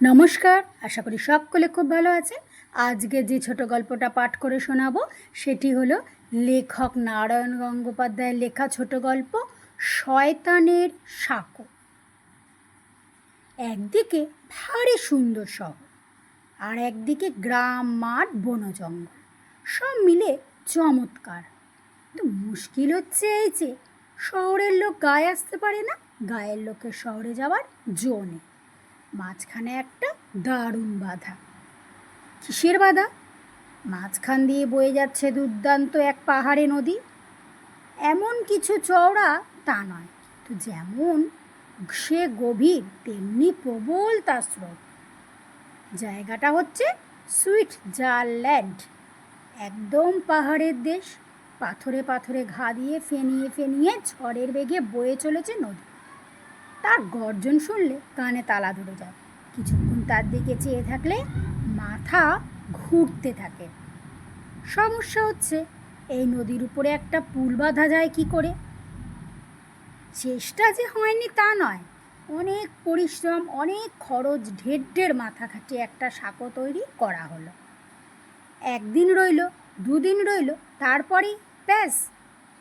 নমস্কার, আশা করি সকলে খুব ভালো আছে। আজকে যে ছোট গল্পটা পাঠ করে শোনাবো, সেটি হলো লেখক নারায়ণ গঙ্গোপাধ্যায়ের লেখা ছোট গল্প, শয়তানের সাঁকো। একদিকে ভারী সুন্দর শহর, আর একদিকে গ্রাম, মাঠ, বন, জঙ্গল, সব মিলে চমৎকার। কিন্তু মুশকিল হচ্ছে এই যে, শহরের লোক গায়ে আসতে পারে না, গায়ের লোকের শহরে যাওয়ার জো নেই। মাঝখানে একটা দারুণ বাধা। কিসের বাধা? মাঝখান দিয়ে বয়ে যাচ্ছে দুর্দান্ত এক পাহাড়ে নদী। এমন কিছু চওড়া তা নয়। তো যেমন সে গভীর, তেমনি প্রবল তার স্রোত। জায়গাটা হচ্ছে সুইট জারল্যান্ড একদম পাহাড়ের দেশ। পাথরে পাথরে ঘা দিয়ে ফেনিয়ে ফেনিয়ে ঝড়ের বেগে বয়ে চলেছে নদী। তার গর্জন শুনলে কানে তালা ধরে যায়। কিছুক্ষণ তার দিকে চেয়ে থাকলে মাথা ঘুরতে থাকে। সমস্যা হচ্ছে, এই নদীর উপরে একটা পুল বাঁধা যায় কি করে? চেষ্টা যে হয়নি তা নয়। অনেক পরিশ্রম, অনেক খরচ, ঢের ঢের মাথা খাটিয়ে একটা সাঁকো তৈরি করা হলো। একদিন রইল, দুদিন রইল, তারপরেই ব্যাস,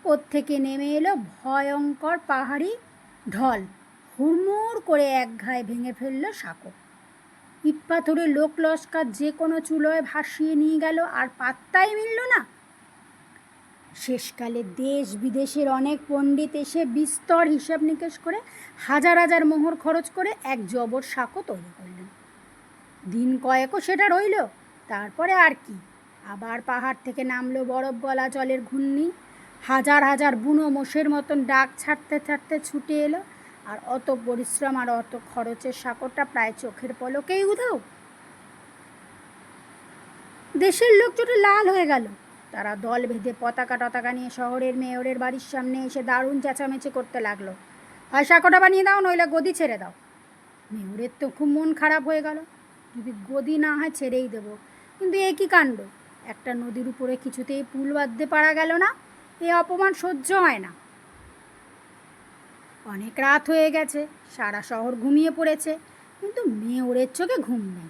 ওর থেকে নেমে এলো ভয়ঙ্কর পাহাড়ি ঢল। হুড়মুড় করে এক ঘায়ে ভেঙে ফেলল সাঁকো। ইট পাথরে লোক লস্কার যে কোনো চুলোয় ভাসিয়ে নিয়ে গেল, আর পাত্তাই মিলল না। শেষকালে দেশ বিদেশের অনেক পণ্ডিত এসে বিস্তর হিসাব নিকেশ করে হাজার হাজার মোহর খরচ করে এক জবর সাঁকো তৈরি করলেন। দিন কয়েকও সেটা রইল, তারপরে আর কি। আবার পাহাড় থেকে নামলো বরফ গলা জলের ঘূর্ণি। হাজার হাজার বুনো মোষের মতন ডাক ছাড়তে ছাড়তে ছুটে এলো আর অত পরিশ্রম আর অত খরচের সাঁকোটা প্রায় চোখের পলকেই উধাও। দেশের লোক চোটে লাল হয়ে গেল। তারা দল বেঁধে পতাকা টতাকা নিয়ে শহরের মেয়রের বাড়ির সামনে এসে দারুণ চেঁচামেচি করতে লাগল। হয় সাঁকোটা বানিয়ে দাও, নইলে গদি ছেড়ে দাও। মেয়রের তো খুব মন খারাপ হয়ে গেল। যদি গদি না হয় ছেড়েই দেবো। কিন্তু এ কী কাণ্ড? একটা নদীর উপরে কিছুতেই পুল বাঁধতে পারা গেল না। এ অপমান সহ্য হয় না। অনেক রাত হয়ে গেছে, সারা শহর ঘুমিয়ে পড়েছে, কিন্তু মেয়রের চোখে ঘুম নেই।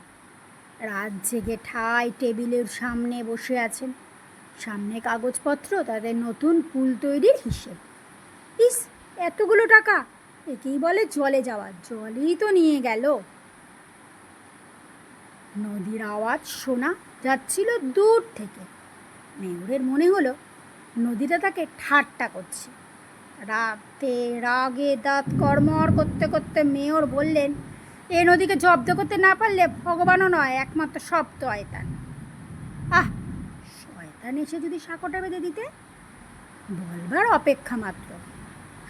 রাত জেগে ঠাই টেবিলের সামনে বসে আছেন। সামনে কাগজপত্র, তাদের নতুন পুল তৈরির হিসেব। ইস, এতগুলো টাকা! একেই বলে জলে যাওয়া, জলই তো নিয়ে গেল। নদীর আওয়াজ শোনা যাচ্ছিল দূর থেকে। মেয়রের মনে হলো, নদীটা তাকে ঠাট্টা করছে। রাতে রাগে দাঁত কর্মর করতে করতে মেয়র বললেন, এ নদীকে জব্দ করতে না পারলে ভগবানও নয়, একমাত্র সব শয়তান। আহ, শয়তান এসে যদি সাঁকোটা বেঁধে দিতে? বলবার অপেক্ষা মাত্র।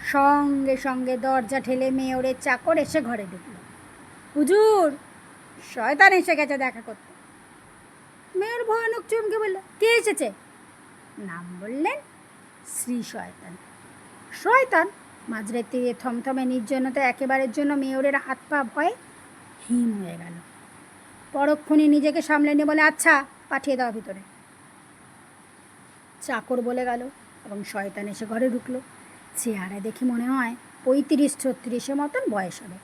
সঙ্গে সঙ্গে দরজা ঠেলে মেয়রের চাকর এসে ঘরে ঢুকল। হুজুর, শয়তান এসে গেছে দেখা করতে। মেয়র ভয়ানক চমকে বলল, কে এসেছে? নাম বললেন শ্রী শয়তান। শয়তান। মাঝরাতে থমথমে নির্জনতা একেবারের জন্য মেয়রের হাত পা ভয়ে হিম হয়ে গেল। পরক্ষণে নিজেকে সামলে নিয়ে বলে আচ্ছা পাঠিয়ে দাও ভিতরে। চাকর বলে গেল এবং শয়তান এসে ঘরে ঢুকলো। চেহারা দেখে মনে হয় পঁয়ত্রিশ ছত্রিশের মতন বয়স হবে।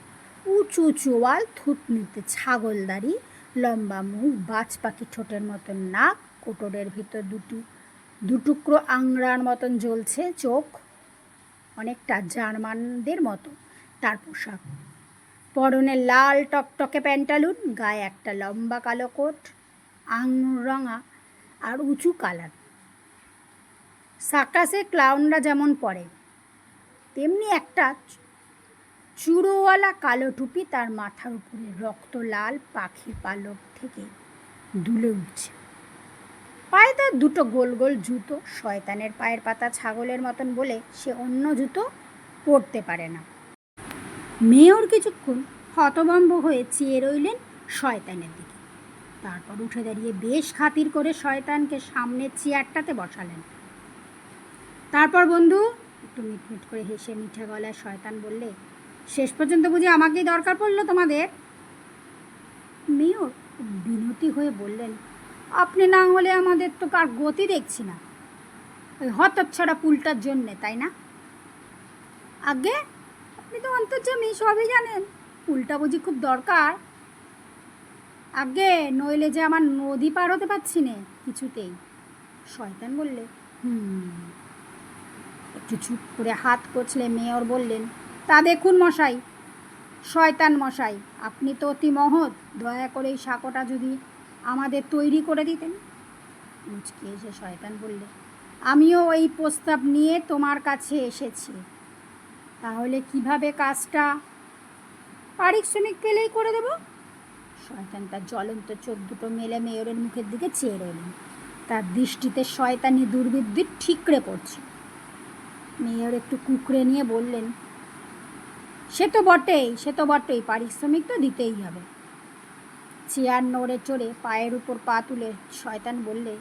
উঁচু চোয়াল থুতনিতে ছাগল দাড়ি, লম্বা মুখ, বাজ পাখি ঠোঁটের মতন নাক, কোটরের ভিতর দুটি, দুটুকরো আংড়ার মতন জ্বলছে চোখ। অনেকটা জার্মানদের মতো। তার পোশাক। পরনে লাল টকটকে প্যান্টালুন, গায়ে একটা লম্বা কালো কোট, আঙুর রঙা আর উঁচু কালার। সাকাসে ক্লাউনরা যেমন পরে, তেমনি একটা চুড়োওয়ালা কালো টুপি তার মাথার উপরে রক্ত লাল পাখির পালক থেকে দুলে উঠছে। পায়ে তার দুটো গোল গোল জুতো, শয়তানের পায়ের পাতা ছাগলের মতন বলে সে অন্য জুতো পরতে পারে না। মেয়র কিছুক্ষণ হতভম্ব হয়ে চেয়ে রইলেন শয়তানের দিকে। তারপর উঠে দাঁড়িয়ে বেশ খাতির করে শয়তানকে সামনের চেয়ারটাতে বসালেন। তারপর, বন্ধু, একটু মিটমিট করে হেসে মিঠে গলায় শয়তান বললে, শেষ পর্যন্ত বুঝি আমাকেই দরকার পড়ল তোমাদের? মেয়র বিনতি হয়ে বললেন আপনি না হলে আমাদের তো কার গতি দেখছি না। ওই হতচ্ছাড়া পুলটার জন্যে, তাই না? আগে আপনি তো অন্তর্জামী, সবই জানেন। পুলটা বুঝি খুব দরকার। আগে নইলে যে আমার নদী পার হতে পারছি না কিছুতেই। শয়তান বললে, হুম। একটু চুপ করে হাত কচলে মেয়র বললেন, তা দেখুন মশাই, শয়তান মশাই, আপনি তো অতি মহৎ। দয়া করে এই সাঁকোটা যদি আমাদের তৈরি করে দিতেন। মুচকি এসে শয়তান বললে, আমিও এই প্রস্তাব নিয়ে তোমার কাছে এসেছি। তাহলে কীভাবে কাজটা? পারিশ্রমিক পেলেই করে দেব? শয়তান তার জ্বলন্ত চোখ দুটো মেলে মেয়রের মুখের দিকে চেয়ে রইলেন তার দৃষ্টিতে শয়তানি দুর্বৃদ্ধি ঠিকরে পড়ছে। মেয়র একটু কুকড়ে নিয়ে বললেন, সে তো বটেই, সে তো বটেই, পারিশ্রমিক তো দিতেই হবে। চেয়ার নড়ে চড়ে পায়ের উপর পা তুলে শয়তান বললে,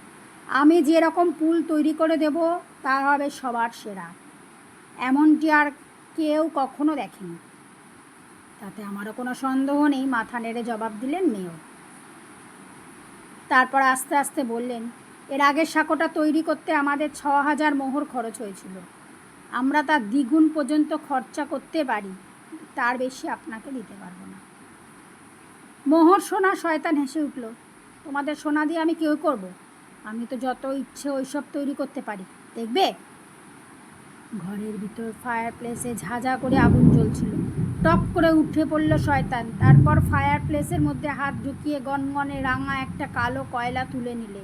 আমি যেরকম পুল তৈরি করে দেব, তা হবে সবার সেরা। এমনটি আর কেউ কখনো দেখেনি তাতে আমারও কোনো সন্দেহ নেই, মাথা নেড়ে জবাব দিলেন মেয়র। তারপর আস্তে আস্তে বললেন, এর আগের সাঁকোটা তৈরি করতে আমাদের ছ হাজার মোহর খরচ হয়েছিল। আমরা তার দ্বিগুণ পর্যন্ত খরচা করতে পারি, তার বেশি আপনাকে দিতে পারব না। মোহর সোনা শয়তান হেসে উঠল, তোমাদের সোনা দিয়ে আমি কেউ করব? আমি তো যত ইচ্ছে ওইসব তৈরি করতে পারি, দেখবে? ঘরের ভিতর ফায়ার প্লেসে ঝাঁঝা করে আগুন জ্বলছিল। টক করে উঠে পড়ল শয়তান, তারপর ফায়ার প্লেসের মধ্যে হাত ঢুকিয়ে গনগনে রাঙা একটা কালো কয়লা তুলে নিলে,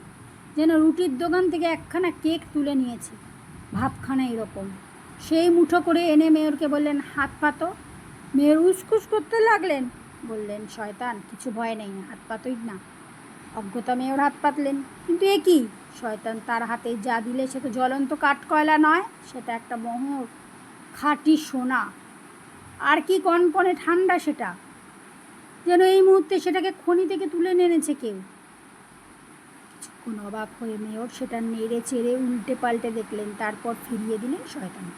যেন রুটির দোকান থেকে একখানা কেক তুলে নিয়েছে। ভাবখানা এরকম। সেই মুঠো করে এনে মেয়রকে বললেন, হাত পাতো মেয়র উসকুস করতে লাগলেন? বললেন, শয়তান, কিছু ভয় নেই, হাত পাতই না। অজ্ঞতা মেয়র হাত পাতলেন। কিন্তু এ কি? শয়তান তার হাতে যা দিলে সে তো জ্বলন্ত কাঠকয়লা নয়, সেটা একটা মোহর, খাঁটি সোনা। আর কি কনকনে ঠান্ডা সেটা? যেন এই মুহূর্তে সেটাকে খনি থেকে তুলে এনেছে কেউ। কিছুক্ষণ অবাক হয়ে মেয়র সেটা নেড়ে চেড়ে উল্টে পাল্টে দেখলেন, তারপর ফিরিয়ে দিলেন শয়তান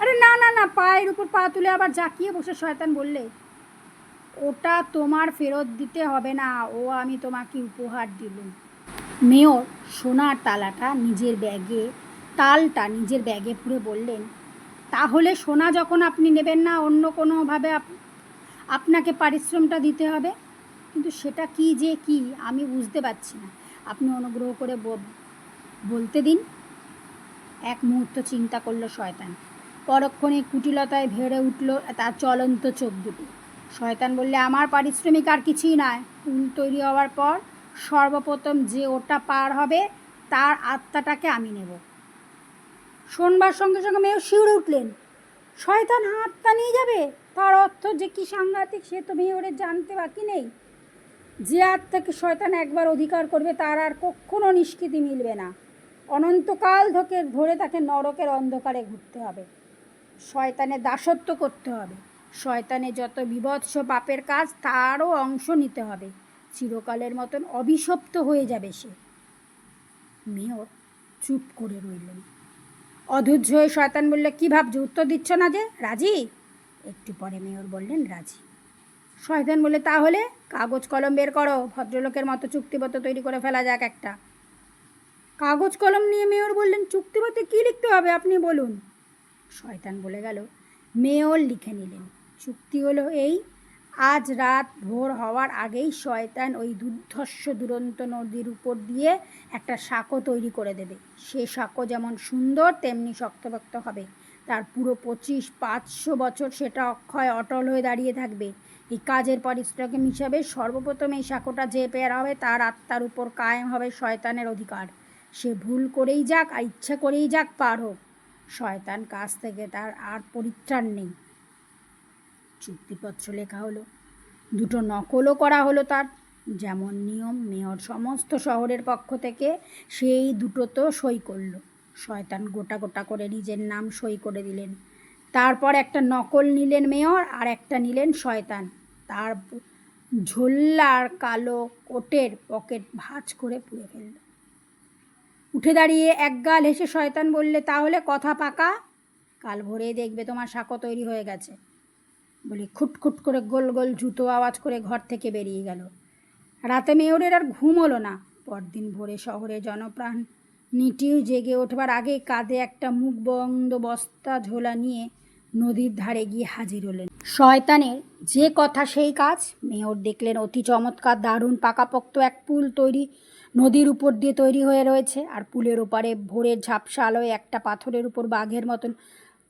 আরে না না না, পায়ের উপর পা তুলে আবার জাকিয়ে বসে শয়তান বললে ওটা তোমার ফেরত দিতে হবে না। ও, আমি তোমাকে উপহার দিলুম। মেয়র, সোনার তালাটা নিজের ব্যাগে, তালটা নিজের ব্যাগে পুরে বললেন, তাহলে সোনা যখন আপনি নেবেন না, অন্য কোনোভাবে আপনাকে পারিশ্রমটা দিতে হবে? কিন্তু সেটা কি যে কি, আমি বুঝতে পারছি না। আপনি অনুগ্রহ করে বলতে দিন। এক মুহূর্ত চিন্তা করল শয়তান। পরক্ষণে কুটিলতায় ভেড়ে উঠল তার চলন্ত চোখ দুটি। শয়তান বললে, আমার পারিশ্রমিক আর কিছুই নয় উল তৈরি হওয়ার পর সর্বপ্রথম যে ওটা পার হবে, তার আত্মাটাকে আমি নেব। শোনবার সঙ্গে সঙ্গে মেয়েও শিউরে উঠলেন। শয়তান হাতটা নিয়ে যাবে? তার অর্থ যে কি সাংঘাতিক, সে তো মেয়রের জানতে বাকি নেই। যে আত্মাকে শয়তান একবার অধিকার করবে, তার আর কখনো নিষ্কৃতি মিলবে না। অনন্তকাল ধকে ধরে তাকে নরকের অন্ধকারে ঘুরতে হবে। শয়তানের দাসত্ব করতে হবে। শয়তানের যত বিভৎস পাপের কাজ, তারও অংশ নিতে হবে। চিরকালের মতন অভিশপ্ত হয়ে যাবে সে। মেয়র চুপ করে রইলেন। অধৈর্য হয়ে শয়তান বললে, কী ভাবছ? উত্তর দিচ্ছ না যে? রাজি? একটু পরে মেয়র বললেন, রাজি। শয়তান বলে তাহলে কাগজ কলম বের করো। ভদ্রলোকের মতো চুক্তিপত্র তৈরি করে ফেলা যাক একটা। কাগজ কলম নিয়ে মেয়র বললেন চুক্তিপত্রে কী লিখতে হবে আপনি বলুন? শয়তান বলে গেল, মেয়র লিখে নিলেন। চুক্তি হলো এই, আজ রাত ভোর হওয়ার আগেই শয়তান ওই দুর্ধর্ষ দুরন্ত নদীর উপর দিয়ে একটা সাঁকো তৈরি করে দেবে। সে সাঁকো যেমন সুন্দর, তেমনি শক্তপোক্ত হবে। তার পুরো পঁচিশ, পাঁচশো বছর সেটা অক্ষয় অটল হয়ে দাঁড়িয়ে থাকবে। এই কাজের পারিশ্রমিক হিসাবে সর্বপ্রথম এই সাঁকোটা যে পেয়ার হবে তার আত্মার উপর কায়েম হবে শয়তানের অধিকার। সে ভুল করেই যাক আর ইচ্ছা করেই যাক পার হোক। শয়তান কাছ থেকে তার আর পরিত্রাণ নেই। চুক্তিপত্র লেখা হলো। দুটো নকলও করা হলো তার। যেমন নিয়ম, মেয়র সমস্ত শহরের পক্ষ থেকে সেই দুটো তো সই করল। শয়তান গোটা গোটা করে নিজের নাম সই করে দিলেন। তারপর একটা নকল নিলেন মেয়র আর একটা নিলেন শয়তান। তার ঝোল্লার কালো কোটের পকেট ভাঁজ করে পুড়ে ফেলল। উঠে দাঁড়িয়ে একগাল হেসে শয়তান বললে, তাহলে কথা পাকা? কাল ভোরে দেখবে তোমার সাঁকো তৈরি হয়ে গেছে। বলি খুটখুট করে গোল গোল জুতো আওয়াজ করে ঘর থেকে বেরিয়ে গেল। রাতে মেয়রের আর ঘুম হলো না। পরদিন ভোরে শহরে জনপ্রাণ নিটিও জেগে ওঠবার আগে কাঁধে একটা মুখ বন্ধ বস্তা ঝোলা নিয়ে নদীর ধারে গিয়ে হাজির হলেন। শয়তানের যে কথা সেই কাজ। মেয়র দেখলেন অতি চমৎকার, দারুণ পাকাপোক্ত এক পুল তৈরি নদীর উপর দিয়ে তৈরি হয়ে রয়েছে আর পুলের ওপারে ভোরের ঝাপসা আলোয় একটা পাথরের উপর বাঘের মতন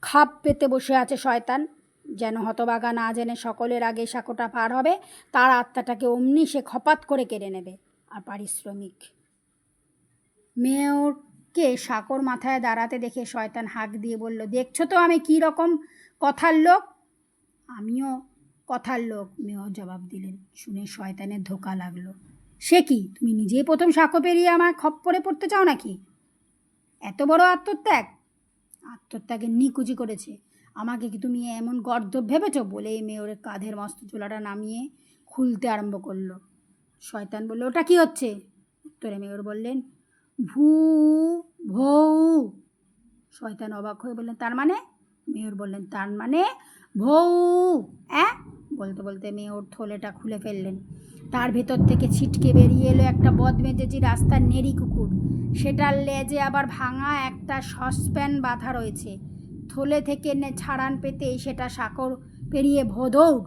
খাপ পেতে বসে আছে শয়তান। যেন হতবাগা না জেনে সকলের আগে সাঁকোটা পার হবে, তার আত্মাটাকে অমনি সে খপাত করে কেড়ে নেবে। আর পারিশ্রমিক। মেয়রকে সাঁকোর মাথায় দাঁড়াতে দেখে শয়তান হাঁক দিয়ে বলল, দেখছ তো আমি কী রকম কথার লোক? আমিও কথার লোক, মেয়র জবাব দিলেন। শুনে শয়তানের ধোকা লাগল। সে কি? তুমি নিজেই প্রথম সাঁকো পেরিয়ে আমার খপ্পরে পড়তে চাও নাকি? এত বড় আত্মত্যাগ? আত্মত্যাগের নিকুচি করেছে। আমাকে কি তুমি এমন গর্দব ভেবেছো বলেই মেয়রের কাঁধের মস্ত চোলাটা নামিয়ে খুলতে আরম্ভ করল। শয়তান বলল, ওটা কি হচ্ছে? উত্তরে মেয়র বললেন, ভু, ভৌ। শয়তান অবাক হয়ে বললেন, তার মানে? মেয়র বললেন, তার মানে ভৌ। অ্যাঁ? বলতে বলতে মেয়র থলেটা খুলে ফেললেন। তার ভেতর থেকে ছিটকে বেরিয়ে এলো একটা বদমেজেজি রাস্তার নেড়ি কুকুর। সেটার লেজে আবার ভাঙা একটা সসপ্যান বাঁধা রয়েছে। থলে থেকে নে ছাড়ান পেতেই সেটা সাঁকর পেরিয়ে ভোদৌড়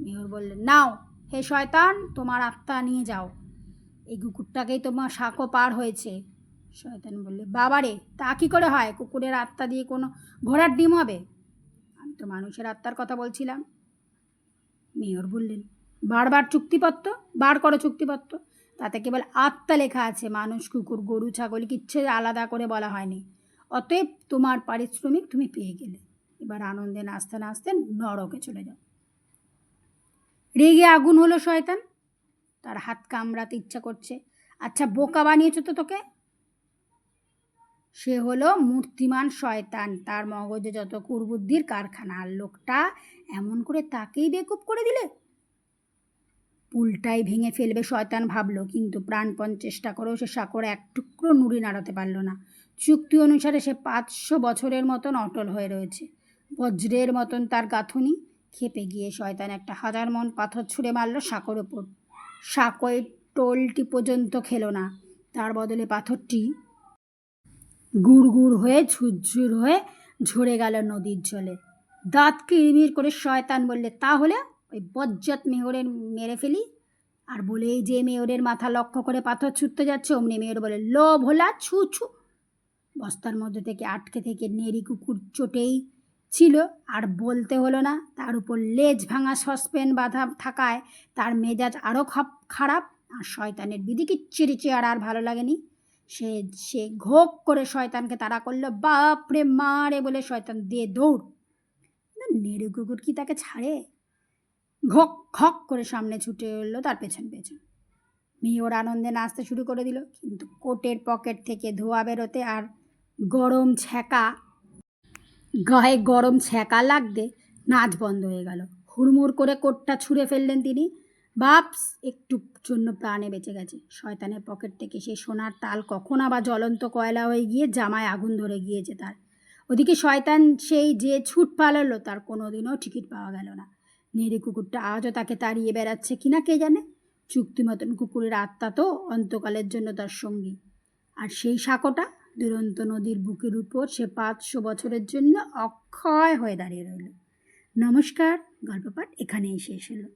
মেয়র বললেন, নাও, হে শয়তান, তোমার আত্মা নিয়ে যাও। এই কুকুরটাকেই তোমার সাঁকো পার হয়েছে। শয়তান বললে, বাবারে, তা কী করে হয়? কুকুরের আত্মা দিয়ে কোনো ঘোড়ার ডিম হবে? আমি তো মানুষের আত্মার কথা বলছিলাম। মেয়র বললেন, বারবার চুক্তিপত্র? বার করো চুক্তিপত্র। তাতে কেবল আত্মা লেখা আছে। মানুষ, কুকুর, গরু ছাগল কিচ্ছে আলাদা করে বলা হয়নি। অতএব তোমার পারিশ্রমিক তুমি পেয়ে গেলে। এবার আনন্দে নাচতে নাচতে নরকে চলে যাও। রেগে আগুন হলো শয়তান। তার হাত কামড়াতে ইচ্ছা করছে। আচ্ছা বোকা বানিয়েছো তো তোকে? সে হলো মূর্তিমান শয়তান। তার মগজে যত কুরবুদ্ধির কারখানা, আর লোকটা এমন করে তাকেই বেকুব করে দিলে? পুলটাই ভেঙে ফেলবে শয়তান ভাবলো, কিন্তু প্রাণপণ চেষ্টা করেও সে সাকরে এক টুকরো নুড়ি নাড়াতে পারল না। চুক্তি অনুসারে সে পাঁচশো বছরের মতন অটল হয়ে রয়েছে। বজ্রের মতন তার গাঁথুনি। খেপে গিয়ে শয়তান একটা হাজার মন পাথর ছুঁড়ে মারল সাঁকোর ওপর। সাঁকোয় টোলটি পর্যন্ত খেলো না। তার বদলে পাথরটি গুড় গুড় হয়ে, ঝুরঝুর হয়ে ঝরে গেল নদীর জলে। দাঁত কিরমির করে শয়তান বললে তাহলে ওই বজ্জাত মেয়রের মেরে ফেলি। আর বলেই যে মেয়রের মাথা লক্ষ্য করে পাথর ছুটতে যাচ্ছে, অমনি মেয়র বলে, লো ভোলা, ছু ছু। বস্তার মধ্যে থেকে আটকে থেকে নেড়ি কুকুর চোটেই ছিল। আর বলতে হলো না, তার উপর লেজ ভাঙা সসপেন বাঁধা থাকায় তার মেজাজ আরও খারাপ। আর শয়তানের বিধি কিচ্ছিরি চেয়ার আর ভালো লাগেনি। সে সে ঘোক করে শয়তানকে তাড়া করল, বাপরে মারে বলে শয়তান দিয়ে দৌড়। নেড়ে কুকুর কি তাকে ছাড়ে? ঘক ঘক করে সামনে ছুটে এলো তার পেছন পেছন। মেয়ে ওর আনন্দে নাচতে শুরু করে দিল, কিন্তু কোটের পকেট থেকে ধোয়া বেরোতে আর গরম ছ্যাঁকা। গায়ে গরম ছ্যাঁকা লাগতে নাচ বন্ধ হয়ে গেল। হুড়মুড় করে কোটটা ছুঁড়ে ফেললেন তিনি। বাপস, একটু জন্য প্রাণে বেঁচে গেছে। শয়তানের পকেট থেকে সে সোনার তাল কখন আবার জ্বলন্ত কয়লা হয়ে গিয়ে জামায় আগুন ধরে গিয়েছে তার। ওদিকে শয়তান সেই যে ছুট পালালো, তার কোনো দিনও টিকিট পাওয়া গেল না। নেড়ে কুকুরটা আজও তাকে তাড়িয়ে বেড়াচ্ছে কিনা কে জানে? চুক্তি মতন কুকুরের আত্মা তো অন্তকালের জন্য তার সঙ্গী। আর সেই সাঁকোটা দুরন্ত নদীর বুকের উপর সে পাঁচশো বছরের জন্য অক্ষয় হয়ে দাঁড়িয়ে রইল। নমস্কার, গল্পপাঠ এখানেই শেষ হলো।